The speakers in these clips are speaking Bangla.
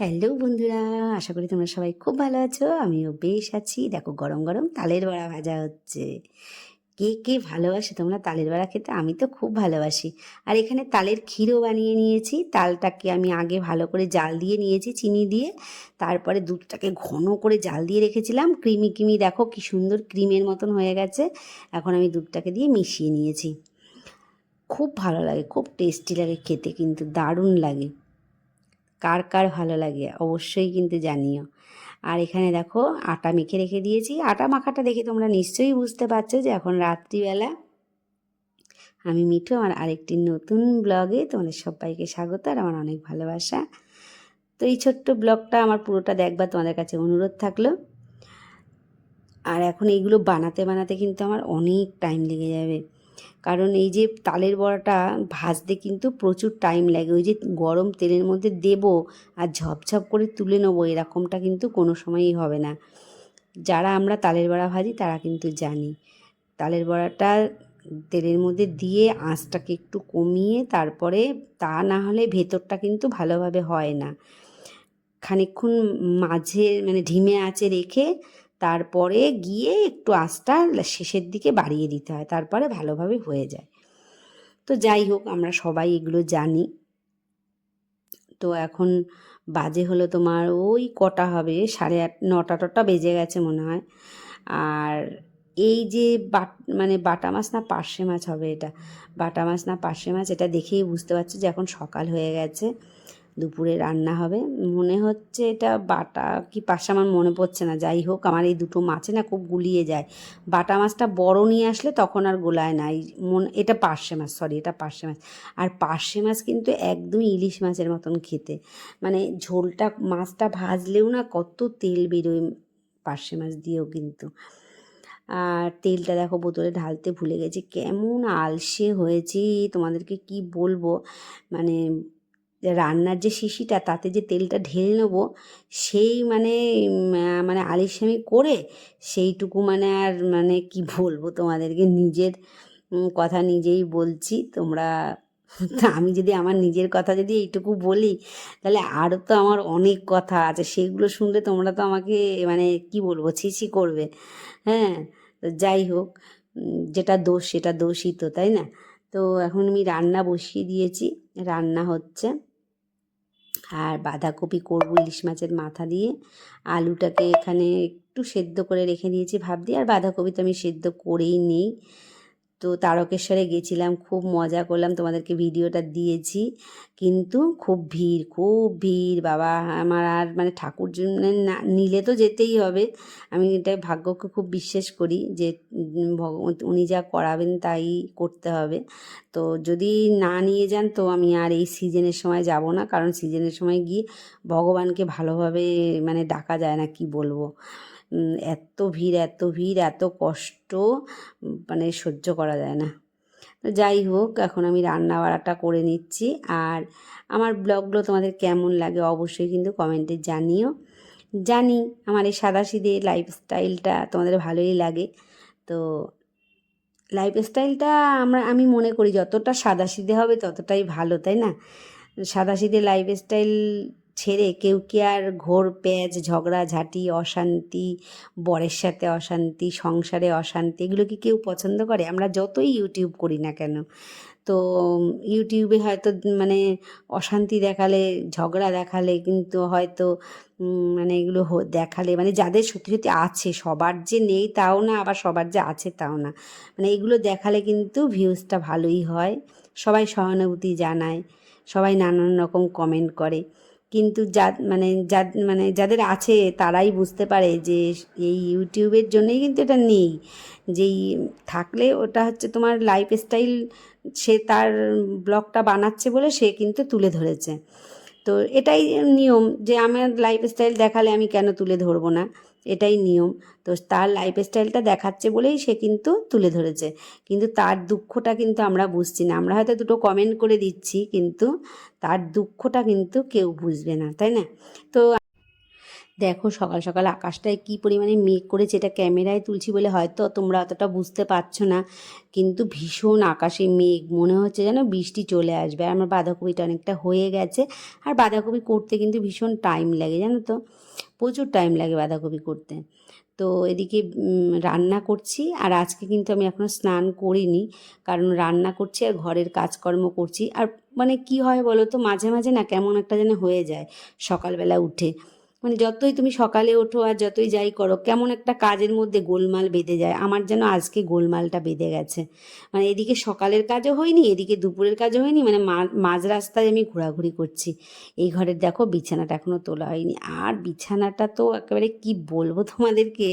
হ্যালো বন্ধুরা, আশা করি তোমরা সবাই খুব ভালো আছো। আমিও বেশ আছি। দেখো গরম গরম তালের বড়া ভাজা হচ্ছে। কে কে ভালোবাসে তোমরা তালের বড়া খেতে? আমি তো খুব ভালোবাসি। আর এখানে তালের ক্ষীরও বানিয়ে নিয়েছি। তালটাকে আমি আগে ভালো করে জাল দিয়ে নিয়েছি চিনি দিয়ে। তারপরে দুধটাকে ঘন করে জাল দিয়ে রেখেছিলাম। ক্রিমি ক্রিমি দেখো কি সুন্দর ক্রিমের মতন হয়ে গেছে। এখন আমি দুধটাকে দিয়ে মিশিয়ে নিয়েছি। খুব ভালো লাগে, খুব টেস্টি লাগে, খেতে কিন্তু দারুণ লাগে। কার কার ভালো লাগে অবশ্যই কিন্তু জানিও। আর এখানে দেখো আটা মেখে রেখে দিয়েছি। আটা মাখাটা দেখে তোমরা নিশ্চয়ই বুঝতে পারছ যে এখন রাত্রিবেলা। আমি মিঠু, আমার আরেকটি নতুন ব্লগে তোমাদের সবাইকে স্বাগত আর আমার অনেক ভালোবাসা। তো এই ছোট্ট ব্লগটা আমার পুরোটা দেখবার তোমাদের কাছে অনুরোধ থাকল। আর এখন এইগুলো বানাতে বানাতে কিন্তু আমার অনেক টাইম লেগে যাবে। কারণ এই যে তালের বড়াটা ভাজতে কিন্তু প্রচুর টাইম লাগে। ওই যে গরম তেলের মধ্যে দেব আর ঝপঝপ করে তুলে নেব, এরকমটা কিন্তু কোনো সময়ই হবে না। যারা আমরা তালের বড়া ভাজি তারা কিন্তু জানি। তালের বড়াটা তেলের মধ্যে দিয়ে আঁচটাকে একটু কমিয়ে তারপরে তা না হলে ভেতরটা কিন্তু ভালোভাবে হয় না। খানিকক্ষণ মাঝে মানে ঢিমে আঁচে রেখে তারপরে গিয়ে একটু আঁচটা শেষের দিকে বাড়িয়ে দিতে হয়, তারপরে ভালোভাবে হয়ে যায়। তো যাই হোক, আমরা সবাই এগুলো জানি। তো এখন বাজে হলো তোমার ওই কটা হবে, সাড়ে আট, নটা টটা বেজে গেছে মনে হয়। আর এই যে বাট মানে বাটা মাছ না পার্শে মাছ হবে এটা, বাটা মাছ না পার্শে মাছ, এটা দেখেই বুঝতে পারছ যে এখন সকাল হয়ে গেছে। দুপুরে রান্না হবে। মনে হচ্ছে এটা বাটা কি পাশে আমার মনে পড়ছে না। যাই হোক, আমার এই দুটো মাছে না খুব গুলিয়ে যায়। বাটা মাছটা বড় নিয়ে আসলে তখন আর গোলায় না। মন, এটা পার্শে মাছ সরি এটা পার্শে মাছ। আর পার্শে মাছ কিন্তু একদমই ইলিশ মাছের মতন খেতে। মানে ঝোলটা, মাছটা ভাজলেও না কত তেল বেরোয় পার্শে মাছ দিয়েও কিন্তু। আর তেলটা দেখো বোতলে ঢালতে ভুলে গেছি। কেমন আলসে হয়েছি। তোমাদেরকে কি বলব? মানে রান্নার যে শিশিটা, তাতে যে তেলটা ঢেলে নেব, সেই মানে মানে আলিসামি করে সেইটুকু মানে আর মানে কি বলব তোমাদেরকে, নিজের কথা নিজেই বলছি। তোমরা আমি যদি আমার নিজের কথা যদি এইটুকু বলি, তাহলে আরও তো আমার অনেক কথা আছে। সেগুলো শুনলে তোমরা তো আমাকে মানে কি বলব, ছিছি করবে। হ্যাঁ তো যাই হোক যেটা দোষ সেটা দোষই তো, তাই না? তো এখন আমি রান্না বসিয়ে দিয়েছি, রান্না হচ্ছে। আর বাঁধাকপি করব, ইলিশ মাছের মাথা দিয়ে। আলুটাকে এখানে একটু সেদ্ধ করে রেখে দিয়েছি ভাব দিয়ে। আর বাঁধাকপি তো আমি সেদ্ধ করেই নিই। তো তারকেশ্বরে গেছিলাম, খুব মজা করলাম, তোমাদেরকে ভিডিওটা দিয়েছি। কিন্তু খুব ভিড় খুব ভিড়, বাবা আমার আর মানে ঠাকুর না, নিলে তো যেতেই হবে। আমি এটা ভাগ্যকে খুব বিশ্বাস করি যে উনি যা করাবেন তাই করতে হবে। তো যদি না নিয়ে যান তো আমি আর এই সিজনের সময় যাব না, কারণ সিজনের সময় গিয়ে ভগবানকে ভালোভাবে মানে ডাকা যায় না, কি বলব? এত ভিড় এত ভিড়, এত কষ্ট মানে সহ্য করা যায় না। যাই হোক, এখন আমি রান্না বাড়াটা করে নিচ্ছি। আর আমার ব্লগগুলো তোমাদের কেমন লাগে অবশ্যই কিন্তু কমেন্টে জানিও। জানি আমার এই সাদাসিধে লাইফস্টাইলটা তোমাদের ভালোই লাগে। তো লাইফস্টাইলটা আমরা, আমি মনে করি যতটা সাদাসিধে হবে ততটাই ভালো, তাই না? সাদাসিধে লাইফস্টাইল ছেড়ে কেউ কি আর ঘোর প্যাচ, ঝগড়া, ঝাঁটি, অশান্তি, বরের সাথে অশান্তি, সংসারে অশান্তি, এগুলো কি কেউ পছন্দ করে? আমরা যতই ইউটিউব করি না কেন, তো ইউটিউবে হয়তো মানে অশান্তি দেখালে, ঝগড়া দেখালে, কিন্তু হয়তো মানে এগুলো দেখালে মানে যাদের সত্যি সত্যি আছে, সবার যে নেই তাও না, আবার সবার যে আছে তাও না মানে এগুলো দেখালে কিন্তু ভিউজটা ভালোই হয়। সবাই সহানুভূতি জানায়, সবাই নানান রকম কমেন্ট করে। কিন্তু যা মানে যা মানে যাদের আছে তারাই বুঝতে পারে যে এই ইউটিউবের জন্যই কিন্তু এটা নেই। যেই থাকলে ওটা হচ্ছে তোমার লাইফস্টাইল সে তার ব্লগটা বানাচ্ছে বলে সে কিন্তু তুলে ধরেছে। তো এটাই নিয়ম যে আমার লাইফস্টাইল দেখালে আমি কেন তুলে ধরবো না? এটাই নিয়ম। তো তার লাইফস্টাইলটা দেখাচ্ছে বলেই সে কিন্তু তুলে ধরেছে। কিন্তু তার দুঃখটা কিন্তু আমরা বুঝছি না। আমরা হয়তো দুটো কমেন্ট করে দিচ্ছি, কিন্তু তার দুঃখটা কিন্তু কেউ বুঝবে না, তাই না? তো দেখো সকাল সকাল আকাশটায় কি পরিমাণে মেঘ করেছে এটা ক্যামেরায় তুলছি বলে হয়তো তোমরা অতটা বুঝতে পারছ না। কিন্তু ভীষণ আকাশে মেঘ, মনে হচ্ছে যেন বৃষ্টি চলে আসবে। আর আমার বাঁধাকপিটা অনেকটা হয়ে গেছে। আর বাঁধাকপি করতে কিন্তু ভীষণ টাইম লাগে, জানো তো? প্রচুর টাইম লাগে বাঁধাকপি করতে। তো এদিকে রান্না করছি। আর আজকে কিন্তু আমি এখনও স্নান করিনি। কারণ রান্না করছি আর ঘরের কাজকর্ম করছি। আর মানে কি হয় বলো তো, মাঝে মাঝে না কেমন একটা যেন হয়ে যায় সকালবেলা উঠে। মানে যতই তুমি সকালে ওঠো আর যতই যাই করো, কেমন একটা কাজের মধ্যে গোলমাল বেঁধে যায়। আমার যেন আজকে গোলমালটা বেঁধে গেছে। মানে এদিকে সকালের কাজও হয়নি, এদিকে দুপুরের কাজও হয়নি মানে মাঝ রাস্তায় আমি ঘোরাঘুরি করছি। এই ঘরের দেখো বিছানাটা এখনও তোলা হয়নি। আর বিছানাটা তো একেবারে কি বলব তোমাদেরকে?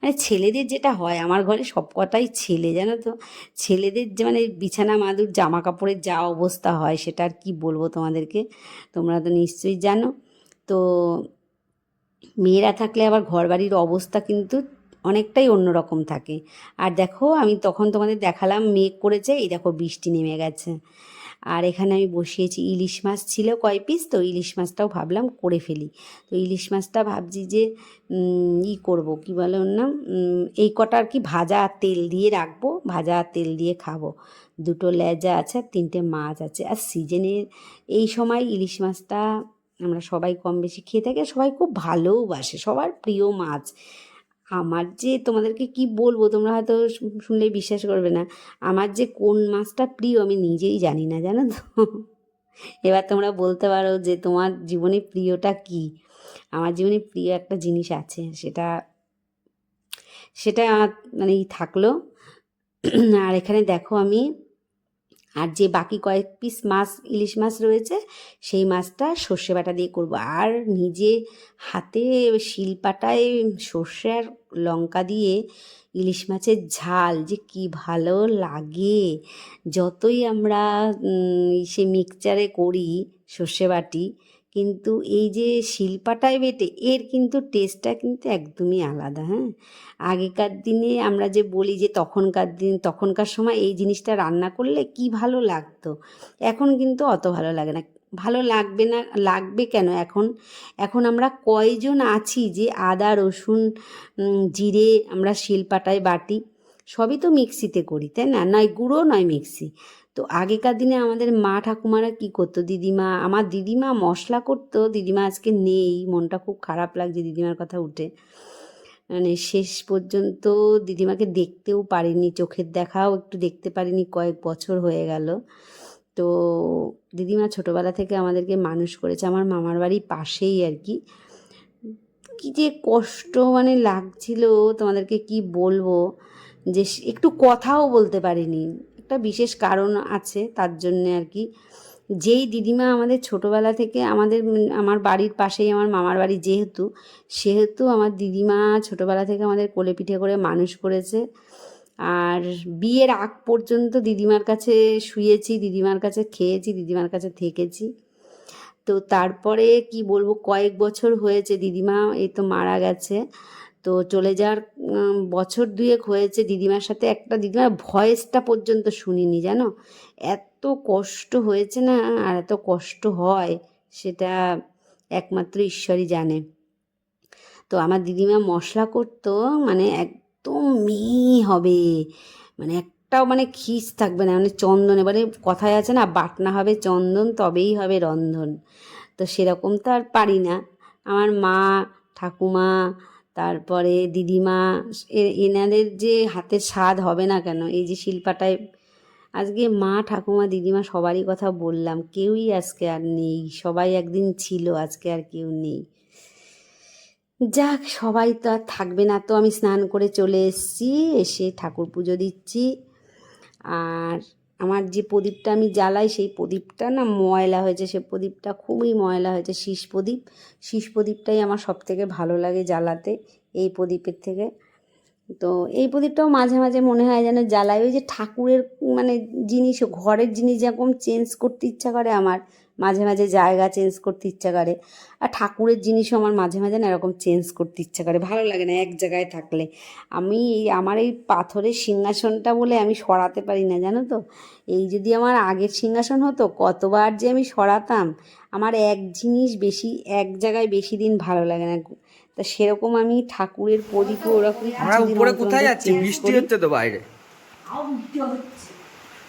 মানে ছেলেদের যেটা হয়, আমার ঘরে সব কটাই ছেলে, জানো তো? ছেলেদের যে মানে বিছানা মাদুর জামা কাপড়ের যা অবস্থা হয়, সেটা আর কি বলব তোমাদেরকে? তোমরা তো নিশ্চয়ই জানো। তো মেয়েরা থাকলে আবার ঘরবাড়ির অবস্থা কিন্তু অনেকটাই অন্যরকম থাকে। আর দেখো, আমি তখন তোমাদের দেখালাম, মেঘ করেছে, এই দেখো বৃষ্টি নেমে গেছে। আর এখানে আমি বসিয়েছি, ইলিশ মাছ ছিল কয় পিস তো ইলিশ মাছটাও ভাবলাম করে ফেলি। তো ইলিশ মাছটা ভাবছি যে ই করব, কি বলে ওর নাম? এই কটা আর কি ভাজা আর তেল দিয়ে রাখব, ভাজা আর তেল দিয়ে খাব। দুটো লেজা আছে আর তিনটে মাছ আছে। আর সিজনের এই সময় ইলিশ মাছটা আমরা সবাই কম বেশি খেয়ে থাকি সবাই খুব ভালোবাসে সবার প্রিয় মাছ। আমার যে তোমাদেরকে কি বলব, তোমরা হয়তো শুনলে বিশ্বাস করবে না, আমার যে কোন মাছটা প্রিয় আমি নিজেই জানি না, জানো তো? এবার তোমরা বলতে পারো যে তোমার জীবনে প্রিয়টা কি? আমার জীবনে প্রিয় একটা জিনিস আছে, সেটা সেটা মানে থাকল। আর এখানে দেখো আমি আর যে বাকি কয়েক পিস মাছ, ইলিশ মাছ রয়েছে, সেই মাছটা সর্ষে বাটা দিয়ে করব। আর নিজে হাতে শিলপাটায় সর্ষে আর লঙ্কা দিয়ে ইলিশ মাছের ঝাল যে কি ভালো লাগে। যতই আমরা সে মিক্সচারে করি সর্ষে বাটি কিন্তু এই যে শিলপাটায় বেটে এর কিন্তু টেস্টটা কিন্তু একদমই আলাদা হ্যাঁ? আগেকার দিনে আমরা যে বলি যে তখনকার দিন, তখনকার সময় এই জিনিসটা রান্না করলে কি ভালো লাগতো? এখন কিন্তু অত ভালো লাগে না। ভালো লাগবে না, লাগবে কেন? এখন এখন আমরা কয়জন আছি যে আদা, রসুন জিরে আমরা শিলপাটায় বাটি সবই তো মিক্সিতে করি, তাই না? নয়, গুঁড়ো নয় মিক্সি তো আগেকার দিনে আমাদের মা ঠাকুমারা কি করতো? দিদিমা, আমার দিদিমা মশলা করতো, দিদিমা আজকে নেই, মনটা খুব খারাপ লাগছে দিদিমার কথা উঠে। মানে শেষ পর্যন্ত দিদিমাকে দেখতেও পারিনি, চোখের দেখাও একটু দেখতে পারিনি, কয়েক বছর হয়ে গেল। তো দিদিমা ছোটোবেলা থেকে আমাদেরকে মানুষ করেছে, আমার মামার বাড়ির পাশেই আর কি। কি যে কষ্ট মানে লাগছিল তোমাদেরকে কি বলব? যে একটু কথাও বলতে পারিনি। একটা বিশেষ কারণ আছে তার জন্য আর কি। যেই দিদিমা আমাদের ছোটোবেলা থেকে আমাদের আমার বাড়ির পাশেই আমার মামার বাড়ি যেহেতু, সেহেতু আমার দিদিমা ছোটোবেলা থেকে আমাদের কোলে পিঠে করে মানুষ করেছে। আর বিয়ের আগ পর্যন্ত দিদিমার কাছে শুয়েছি, দিদিমার কাছে খেয়েছি, দিদিমার কাছে থেকেছি। তো তারপরে কি বলব, কয়েক বছর হয়েছে দিদিমা, এই তো মারা গেছে। তো চলে যাওয়ার বছর দুয়েক হয়েছে দিদিমার সাথে। একটা দিদিমার ভয়েসটা পর্যন্ত শুনিনি, জানো? এত কষ্ট হয়েছে না? আর এত কষ্ট হয়, সেটা একমাত্র ঈশ্বরই জানে। তো আমার দিদিমা মশলা করতো মানে একদম মিহি হবে। মানে একটাও মানে খিস থাকবে না মানে চন্দন। এবারে কথায় আছে না, বাটনা হবে চন্দন, তবেই হবে রন্ধন। তো সেরকম তো আর পারি না। আমার মা, ঠাকুমা তারপরে দিদিমা এনাদের যে হাতের স্বাদ হবে না কেন, এই যে শিল্পাটায়, আজকে মা, ঠাকুমা, দিদিমা সবারই কথা বললাম, কেউই আজকে আর নেই, সবাই একদিন ছিল, আজকে আর কেউ নেই। যাক, সবাই তো আর থাকবে না তো, আমি স্নান করে চলে এসেছি, এসে ঠাকুর পুজো দিচ্ছি, আর আমার যে প্রদীপটা আমি জ্বালাই, সেই প্রদীপটা না ময়লা হয়েছে, সে প্রদীপটা খুবই ময়লা হয়েছে, শীষ প্রদীপ। শীষ প্রদীপটাই আমার সব থেকে ভালো লাগে জ্বালাতে এই প্রদীপের থেকে। তো এই প্রদীপটাও মাঝে মাঝে মনে হয় যেন জ্বালাই, ওই যে ঠাকুরের মানে জিনিস, ঘরের জিনিস যেরকম চেঞ্জ করতে ইচ্ছা করে আমার মাঝে মাঝে জায়গা চেঞ্জ করতে ইচ্ছা করে। আর ঠাকুরের জিনিসও আমার মাঝে মাঝে না এরকম চেঞ্জ করতে ইচ্ছা করে। ভালো লাগে না এক জায়গায় থাকলে। আমি এই আমার এই পাথরের সিংহাসনটা বলে আমি সরাতে পারি না জানো তো? এই যদি আমার আগের সিংহাসন হতো কতবার যে আমি সরাতাম আমার এক জিনিস বেশি এক জায়গায় বেশি দিন ভালো লাগে না। তা সেরকম আমি ঠাকুরের প্রদীপও ওরকম উপরে কোথায় যাচ্ছি? বৃষ্টি হচ্ছে তো বাইরে।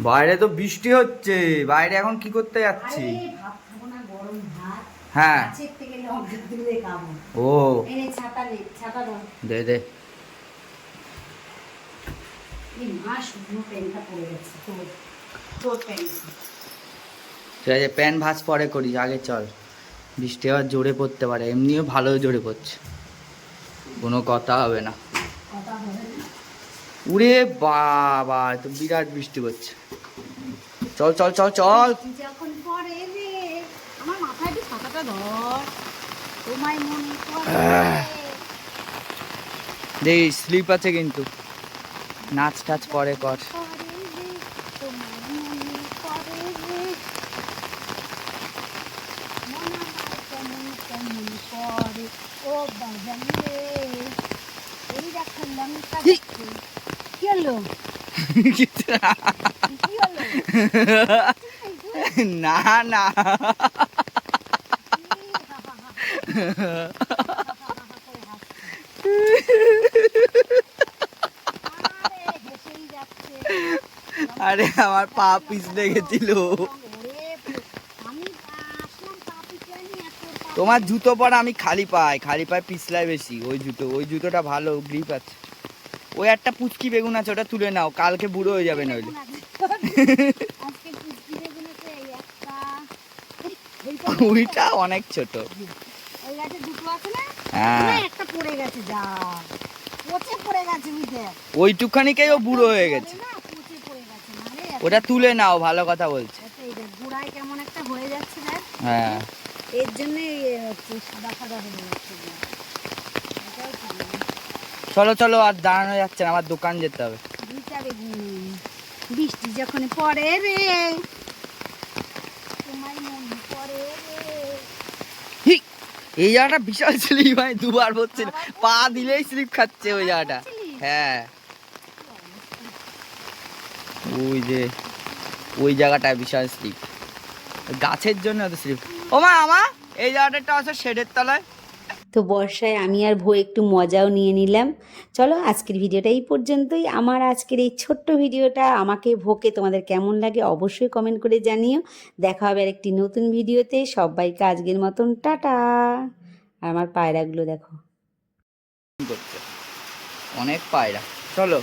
বাইরে তো বৃষ্টি হচ্ছে বাইরে এখন কি করতে যাচ্ছি? হ্যাঁ। ও। দে দে। ঠিক আছে প্যান ভাজ পরে করি আগে চল। বৃষ্টি আবার জোরে পড়তে পারে এমনিও ভালো জোরে পড়ছে। কোনো কথা হবে না। কথা হবে না। উড়ে বাবা তো বিরাট বৃষ্টি হচ্ছে। চল চল চল চল। যখন পরে রে আমার মাথায় একটু ছাতাটা ধর। তোমায় মনে পড়ে স্লিপ আছে কিন্তু। নাচ টাচ পরে কর। পরে রে তোমায় পড়ে রে। আমার কেমন কেমন পড়ে। ও বাজান রে এই না না। আরে, আমার পা পিছলে গেছিল। তোমার জুতো পরা আমি খালি পাই খালি পায়ে পিছলাই বেশি। ওই জুতো, ওই জুতোটা ভালো গ্রিপ আছে। ওই একটা পুচকি বেগুন আছে, ওটা তুলে নাও, কালকে বুড়ো হয়ে যাবে নইলে। ওইটা অনেক ছোট। হ্যাঁ। ওইটুখানিকেই ও বুড়ো হয়ে গেছে। ওটা তুলে নাও, ভালো কথা বলছে। হয়ে। এর জন্য। চলো চলো আর দাঁড়ানো যাচ্ছে না আমার দোকান যেতে হবে। বৃষ্টি যখন পড়ে রে! এই জায়গাটা বিশাল স্লিপ হয় দুবার হচ্ছে না। পা দিলেই স্লিপ খাচ্ছে ওই জায়গাটা। হ্যাঁ। ওই যে ওই জায়গাটা বিশাল স্লিপ। গাছের জন্য তো স্লিপ। ও মা আমা এই জায়গাটা আছে শেডের তলায়। তো বর্ষায় আমি আর ভো একটু মজাও নিয়ে নিলাম। চলো আজকের ভিডিওটা এই পর্যন্তই। আমার আজকের এই ছোট্ট ভিডিওটা আমাকে ভোকে তোমাদের কেমন লাগে অবশ্যই কমেন্ট করে জানিও। দেখা হবে আর একটি নতুন ভিডিওতে। সবাইকে আজকের মতন টাটা। আর আমার পায়রাগুলো দেখো। অনেক পায়রা। চলো।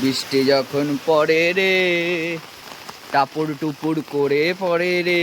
বৃষ্টি যখন পড়ে রে টাপুর টুপুর করে পড়ে রে